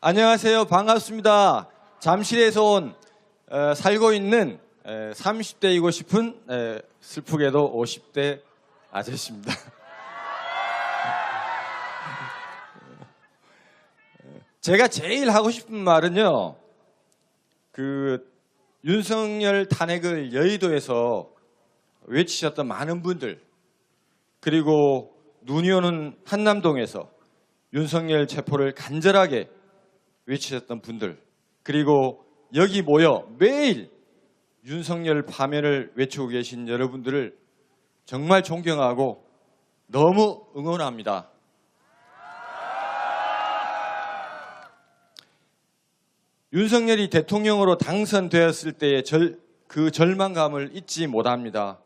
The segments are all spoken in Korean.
안녕하세요. 반갑습니다. 잠실에서 온 어, 살고 있는 에, 30대이고 싶은 에, 슬프게도 50대 아저씨입니다. 제가 제일 하고 싶은 말은요. 그 윤석열 탄핵을 여의도에서 외치셨던 많은 분들 그리고 눈이 오는 한남동에서 윤석열 체포를 간절하게 외치셨던 분들 그리고 여기 모여 매일 윤석열 파면을 외치고 계신 여러분들을 정말 존경하고 너무 응원합니다. 윤석열이 대통령으로 당선되었을 때의 절, 그 절망감을 잊지 못합니다.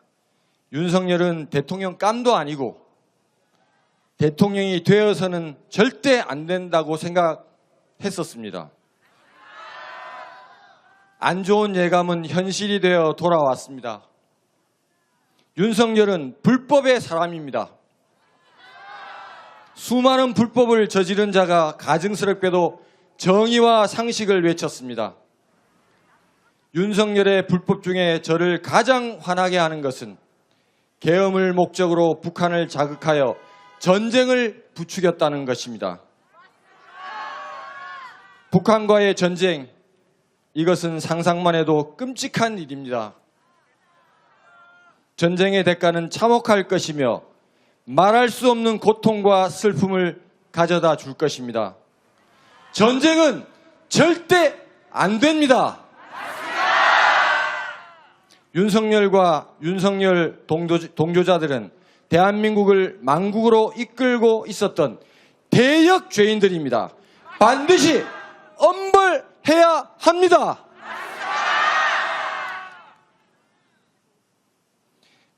윤석열은 대통령 깜도 아니고 대통령이 되어서는 절대 안 된다고 생각 했었습니다. 안 좋은 예감은 현실이 되어 돌아왔습니다. 윤석열은 불법의 사람입니다. 수많은 불법을 저지른 자가 가증스럽게도 정의와 상식을 외쳤습니다. 윤석열의 불법 중에 저를 가장 화나게 하는 것은 계엄을 목적으로 북한을 자극하여 전쟁을 부추겼다는 것입니다. 북한과의 전쟁, 이것은 상상만 해도 끔찍한 일입니다. 전쟁의 대가는 참혹할 것이며 말할 수 없는 고통과 슬픔을 가져다 줄 것입니다. 전쟁은 절대 안 됩니다. 윤석열과 윤석열 동조, 동조자들은 대한민국을 망국으로 이끌고 있었던 대역 죄인들입니다. 반드시 엄벌해야 합니다.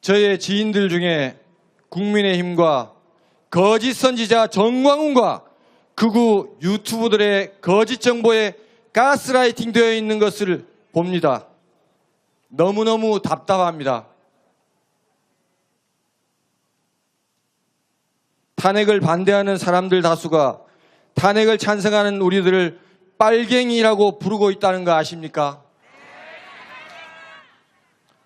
저의 지인들 중에 국민의힘과 거짓 선지자 정광훈과 극우 유튜브들의 거짓 정보에 가스라이팅 되어 있는 것을 봅니다. 너무너무 답답합니다. 탄핵을 반대하는 사람들 다수가 탄핵을 찬성하는 우리들을 빨갱이라고 부르고 있다는 거 아십니까?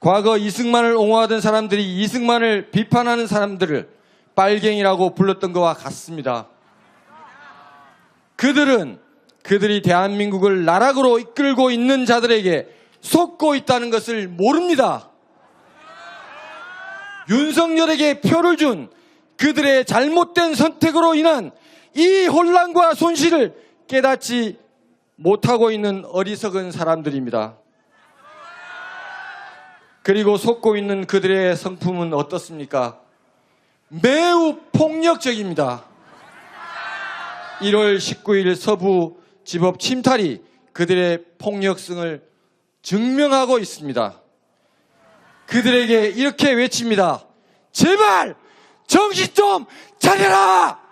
과거 이승만을 옹호하던 사람들이 이승만을 비판하는 사람들을 빨갱이라고 불렀던 것과 같습니다. 그들은 그들이 대한민국을 나락으로 이끌고 있는 자들에게 속고 있다는 것을 모릅니다. 윤석열에게 표를 준 그들의 잘못된 선택으로 인한 이 혼란과 손실을 깨닫지 못하고 있는 어리석은 사람들입니다. 그리고 속고 있는 그들의 성품은 어떻습니까? 매우 폭력적입니다. 1월 19일 서부 지법 침탈이 그들의 폭력성을 증명하고 있습니다. 그들에게 이렇게 외칩니다. 제발 정신 좀 차려라!